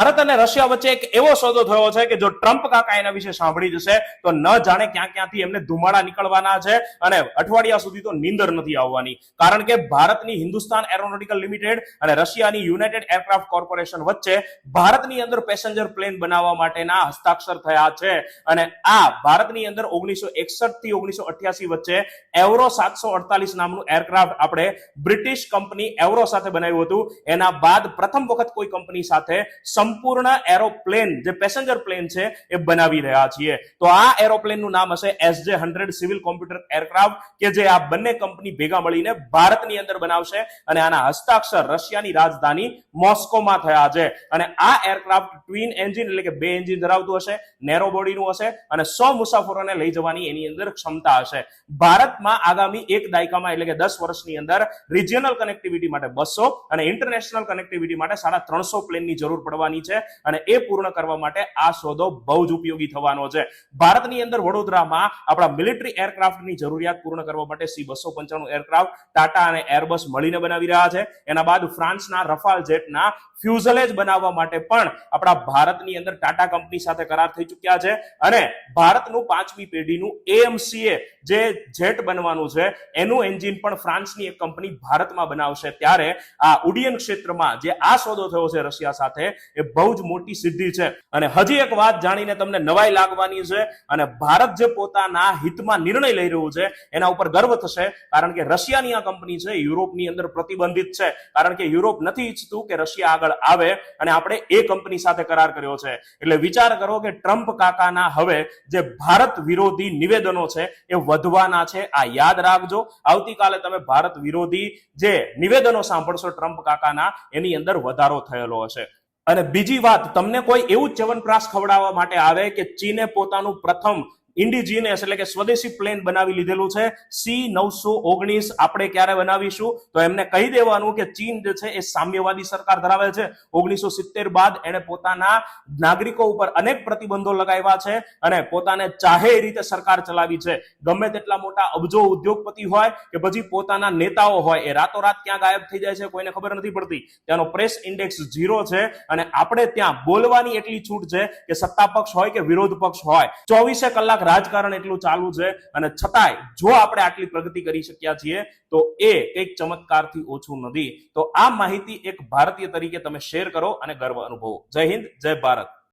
ભારત અને રશિયા વચ્ચે એક એવો સોદો થયો છે કે જો ટ્રમ્પ કાકા એના વિશે સાંભળી જશે, તો ન જાણે ક્યાં ક્યાંથી એમને ધુમાડા નીકળવાના છે અને અઠવાડિયા સુધી તો નીંદર નથી આવવાની. કારણ કે ભારતની હિન્દુસ્તાન એરોનોટિકલ લિમિટેડ અને રશિયાની યુનાઇટેડ એરક્રાફ્ટ કોર્પોરેશન વચ્ચે ભારતની અંદર પેસેન્જર પ્લેન બનાવવા માટેના હસ્તાક્ષર થયા છે. અને આ ભારતની અંદર ઓગણીસો એકસઠથી ઓગણીસો અઠ્યાસી વચ્ચે એવરો સાતસો અડતાલીસ નામનું એરક્રાફ્ટ આપણે બ્રિટિશ કંપની એવરો સાથે બનાવ્યું હતું. એના બાદ પ્રથમ વખત કોઈ કંપની સાથે સંપૂર્ણ એરોપ્લેન, જે પેસેન્જર પ્લેન છે, એ બનાવી રહ્યા છીએ. તો આ એરોપ્લેનનું નામ હશે SJ hundred civil computer aircraft, કે જે આ બંને કંપની ભેગા મળીને ભારતની અંદર બનાવશે અને આના હસ્તાક્ષર રશિયાની રાજધાની મોસ્કોમાં થયા છે. અને આ એરક્રાફ્ટ ટ્વિન એન્જિન, એટલે કે બે એન્જિન ધરાવતું હશે, નેરો બોડીનું હશે અને સો મુસાફરોને લઈ જવાની એની અંદર ક્ષમતા હશે. ભારતમાં આગામી એક દાયકામાં, એટલે કે દસ વર્ષની અંદર રિજિયનલ કનેક્ટિવિટી માટે બસો અને ઇન્ટરનેશનલ કનેક્ટિવિટી માટે સાડા ત્રણસો પ્લેનની જરૂર પડવાની છે અને એ પૂર્ણ કરવા માટે આ સોદો બહુ જ ઉપયોગી થવાનો છે. ભારતની અંદર વડોદરામાં આપણા મિલિટરી એરક્રાફ્ટની જરૂરિયાત પૂર્ણ કરવા માટે સી બસો પંચાણું એરક્રાફ્ટ ટાટા અને એરબસ મળીને બનાવી રહ્યા છે. એના બાદ ફ્રાન્સના રફાલ જેટના ફ્યુઝલેજ બનાવવા માટે પણ આપણા ભારતની અંદર ટાટા કંપની સાથે કરાર થઈ ચુક્યા છે. અને ભારતનું પાંચમી પેઢીનું એએમસીએ જે જેટ બનવાનું છે, એનું એન્જિન પણ ફ્રાન્સની એક કંપની ભારતમાં બનાવશે. ત્યારે આ ઉડ્ડયન ક્ષેત્રમાં જે આ સોદો થયો છે રશિયા સાથે, એ બહુ જ મોટી સિદ્ધિ છે. અને હજી એક વાત જાણીને તમને નવાઈ લાગવાની છે અને ભારત જે પોતાના હિતમાં નિર્ણય લઈ રહ્યું છે, એના ઉપર ગર્વ થશે. કારણ કે રશિયાની આ કંપની છે, યુરોપની અંદર પ્રતિબંધિત છે. કારણ કે યુરોપ નથી ઈચ્છતું કે રશિયા આગળ આવે અને આપણે એ કંપની સાથે કરાર કર્યો છે. એટલે વિચાર કરો કે ટ્રમ્પ કાકાના હવે જે ભારત વિરોધી નિવેદનો છે, એ વધવાના છે. આ યાદ રાખજો. આવતીકાલે તમે ભારત વિરોધી જે નિવેદનો સાંભળશો ટ્રમ્પ કાકાના, એની અંદર વધારો થયેલો હશે. અને બીજી વાત તમને કોઈ એવું ચ્યવનપ્રાશ ખવડાવવા માટે આવે કે ચીને પોતાનું પ્રથમ ઇન્ડિજીનિયસ એટલે કે સ્વદેશી પ્લેન બનાવી લીધેલું છે. સી નવસો ઓગણીસ આપણે ક્યારે બનાવીશું? તો એમને કહી દેવાનું કે ચીન જે છે એ સામ્યવાદી સરકાર ધરાવે છે. ઓગણીસો સિત્તેર બાદ એણે પોતાના નાગરિકો ઉપર અનેક પ્રતિબંધો લગાવ્યા છે અને પોતાને ચાહે એ રીતે સરકાર ચલાવી છે. ગમે તેટલા મોટા અબજો ઉદ્યોગપતિ હોય કે પછી પોતાના નેતાઓ હોય, એ રાતોરાત ક્યાં ગાયબ થઈ જાય છે, કોઈને ખબર નથી પડતી. ત્યાંનો પ્રેસ ઇન્ડેક્સ ઝીરો છે અને આપણે ત્યાં બોલવાની એટલી છૂટ છે કે સત્તા પક્ષ હોય કે વિરોધ પક્ષ હોય. ચોવીસે કલાક રાજકારણ એટલું ચાલુ છે અને છતાંય જો આપણે આટલી પ્રગતિ કરી શક્યા છીએ, તો એ કંઈક ચમત્કારથી ઓછું નથી. તો આ માહિતી એક ભારતીય તરીકે તમે શેર કરો અને ગર્વ અનુભવો. જય હિન્દ, જય ભારત.